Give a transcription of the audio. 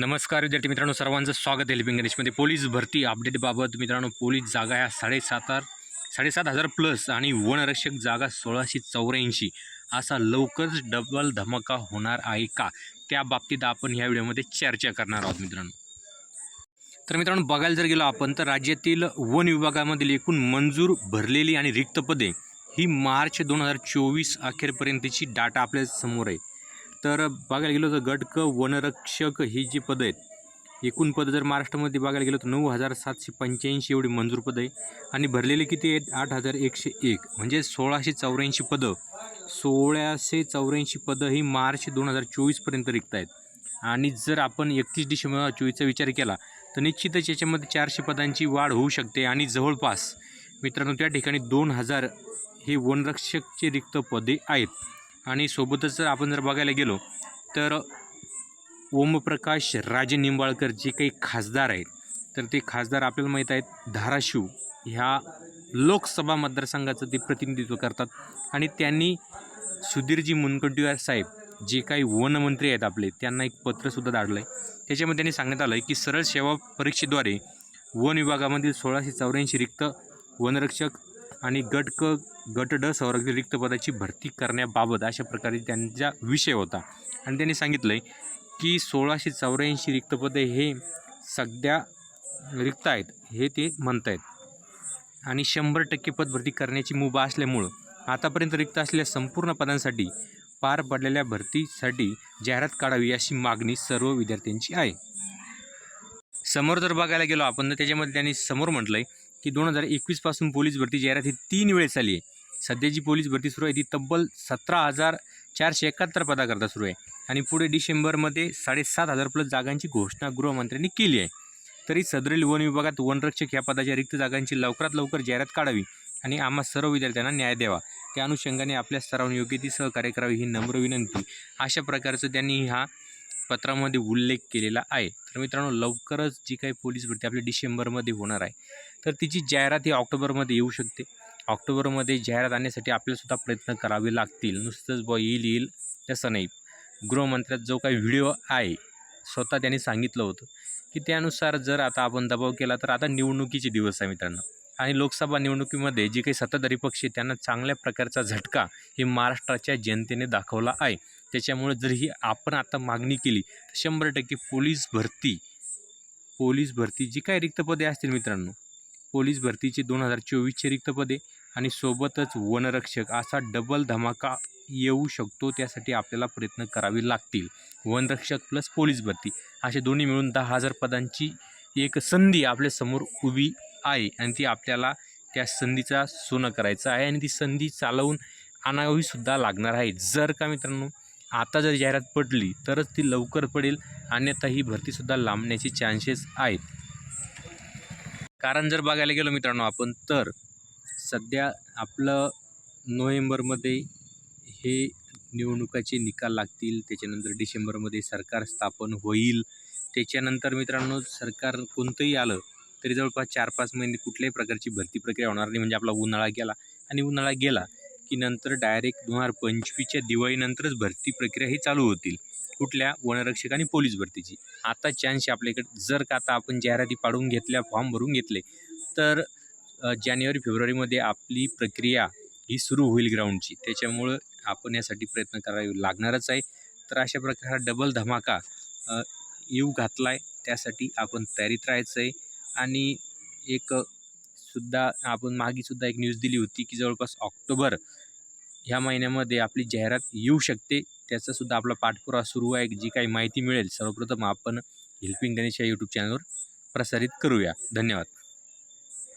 नमस्कार विद्यार्थी मित्रांनो सर्वांचं स्वागत आहे लिपिंग गणेशमध्ये. पोलीस भरती अपडेटबाबत मित्रांनो पोलीस जागा ह्या साडेसात साडेसात हजार प्लस आणि वनरक्षक जागा सोळाशे चौऱ्याऐंशी. असा लवकरच डबल धमाका होणार आहे का? त्या बाबतीत आपण ह्या व्हिडिओमध्ये चर्चा करणार आहोत मित्रांनो. तर मित्रांनो बघायला जर गेलो आपण तर राज्यातील वन विभागामधील एकूण मंजूर भरलेली आणि रिक्त पदे ही मार्च दोन हजार चोवीस अखेरपर्यंतची डाटा आपल्यासमोर आहे. तर बघायला गेलो तर गटक वनरक्षक ही जी पदं आहेत एकूण पदं जर महाराष्ट्रामध्ये बघायला गेलो तर नऊ हजार सातशे पंच्याऐंशी एवढी मंजूर पदं आहे आणि भरलेली किती आहेत? आठ हजार एकशे एक. म्हणजे सोळाशे चौऱ्याऐंशी पदं. सोळाशे चौऱ्याऐंशी पदं ही मार्च दोन हजार चोवीसपर्यंत रिक्त आहेत. आणि जर आपण एकतीस डिसेंबर हजार चोवीसचा विचार केला तर निश्चितच याच्यामध्ये चारशे पदांची वाढ होऊ शकते. आणि जवळपास मित्रांनो त्या ठिकाणी दोन हजार हे वनरक्षकचे रिक्त पदे आहेत. आणि सोबतच जर आपण जर बघायला गेलो तर ओमप्रकाश राजे निंबाळकर जे काही खासदार आहेत तर ते खासदार आपल्याला माहीत आहेत धाराशिव ह्या लोकसभा मतदारसंघाचं ते प्रतिनिधित्व करतात. आणि त्यांनी सुधीरजी मुनगंटीवार साहेब जे काही वनमंत्री आहेत आपले त्यांना एक पत्रसुद्धा धाडलं आहे त्याच्यामध्ये त्यांनी सांगण्यात आलं आहे की सरळ सेवा परीक्षेद्वारे वन विभागामधील सोळाशे चौऱ्याऐंशी रिक्त वनरक्षक आणि गट क गट ड संरक्षित रिक्त पदाची भरती करण्याबाबत अशा प्रकारे त्यांचा विषय होता. आणि त्यांनी सांगितलं आहे की सोळाशे चौऱ्याऐंशी रिक्तपदे हे सध्या रिक्त आहेत हे ते म्हणत आहेत आणि शंभर टक्के पद भरती करण्याची मुभा असल्यामुळं आतापर्यंत रिक्त असलेल्या संपूर्ण पदांसाठी पार पडलेल्या भरतीसाठी जाहिरात काढावी अशी मागणी सर्व विद्यार्थ्यांची आहे. समोर जर बघायला गेलो आपण तर त्याच्यामध्ये त्यांनी समोर म्हटलं आहे की दोन हजार एकवीसपासून पोलीस भरती जाहिरात ही तीन वेळेस आली आहे. सध्या जी पोलीस भरती सुरू आहे ती तब्बल सतरा हजार चारशे एकाहत्तर पदाकरता सुरू आहे. आणि पुढे डिसेंबरमध्ये साडेसात हजार प्लस जागांची घोषणा गृहमंत्र्यांनी केली आहे. तरी सदरील वन विभागात वनरक्षक या पदाच्या रिक्त जागांची लवकरात लवकर जाहिरात काढावी आणि आम्हा सर्व विद्यार्थ्यांना न्याय द्यावा. त्या अनुषंगाने आपल्या स्तरावर योग्य ती सहकार्य करावी ही नम्र विनंती. अशा प्रकारचं त्यांनी ह्या पत्रामध्ये उल्लेख केलेला आहे. तर मित्रांनो लवकरच जी काही पोलीस भरती आपली डिसेंबरमध्ये होणार आहे तर तिची जाहिरात ही ऑक्टोबरमध्ये येऊ शकते. ऑक्टोबरमध्ये जाहिरात आणण्यासाठी आपल्यालासुद्धा प्रयत्न करावे लागतील. नुसतंच ब येईल येईल तसं नाही. गृहमंत्र्यात जो काही व्हिडिओ आहे स्वतः त्यांनी सांगितलं होतं की त्यानुसार जर आता आपण दबाव केला तर आता निवडणुकीचे दिवस आहे मित्रांनो. आणि लोकसभा निवडणुकीमध्ये जे काही सत्ताधारी पक्ष आहे त्यांना चांगल्या प्रकारचा झटका हे महाराष्ट्राच्या जनतेने दाखवला आहे. त्याच्यामुळे जर ही आपण आता मागणी केली तर शंभर टक्के पोलीस भरती पोलीस भरती जी काही रिक्त पदे असतील मित्रांनो पोलीस भरतीची दोन हजार चोवीसचे रिक्त पदे आणि सोबतच वनरक्षक असा डबल धमाका येऊ शकतो त्यासाठी आपल्याला प्रयत्न करावे लागतील. वनरक्षक प्लस पोलीस भरती. असे दोन्ही मिळून दहा हजार पदांची एक संधी आपल्यासमोर उभी आहे आणि ती आपल्याला त्या संधीचा सोनं करायचं आहे आणि ती संधी चालवून आणावीसुद्धा लागणार आहे. जर का मित्रांनो आता जर जाहिरात पडली तरच ती लवकर पडेल. अन्यथा ही भरतीसुद्धा लांबण्याचे चान्सेस आहेत. कारण जर बघायला गेलो मित्रांनो आपण तर सध्या आपलं नोव्हेंबरमध्ये हे निवडणुकाचे निकाल लागतील त्याच्यानंतर डिसेंबरमध्ये सरकार स्थापन होईल त्याच्यानंतर मित्रांनो सरकार कोणतंही आलं तरी जवळपास चार पाच महिने कुठल्याही प्रकारची भरती प्रक्रिया होणार नाही. म्हणजे आपला उन्हाळा गेला आणि उन्हाळा गेला की नंतर डायरेक्ट दोन हजार पंचवीसच्या दिवाळीनंतरच भरती प्रक्रिया ही चालू होतील. कुठल्या वनरक्षक आणि पोलीस भरतीची. आता चान्स आपल्याकडे जर का आता आपण जाहिराती पाडून घेतल्या फॉर्म भरून घेतले तर जानेवारी फेब्रुवारीमध्ये आपली प्रक्रिया ही सुरू होईल ग्राउंडची त्याच्यामुळं आपण यासाठी प्रयत्न करावे लागणारच आहे. तर अशा प्रकारे हा डबल धमाका येऊ घातला आहे त्यासाठी आपण तयारीत राहायचं आहे आणि एक सुद्धा आपण मागेसुद्धा एक न्यूज दिली होती की जवळपास ऑक्टोबर ह्या महिन्यामध्ये आपली जाहिरात येऊ शकते. त्याचासुद्धा आपला पाठपुरावा सुरू आहे. जी काही माहिती मिळेल सर्वप्रथम आपण हेल्पिंग गणेश या यूट्यूब चॅनलवर प्रसारित करूया. धन्यवाद.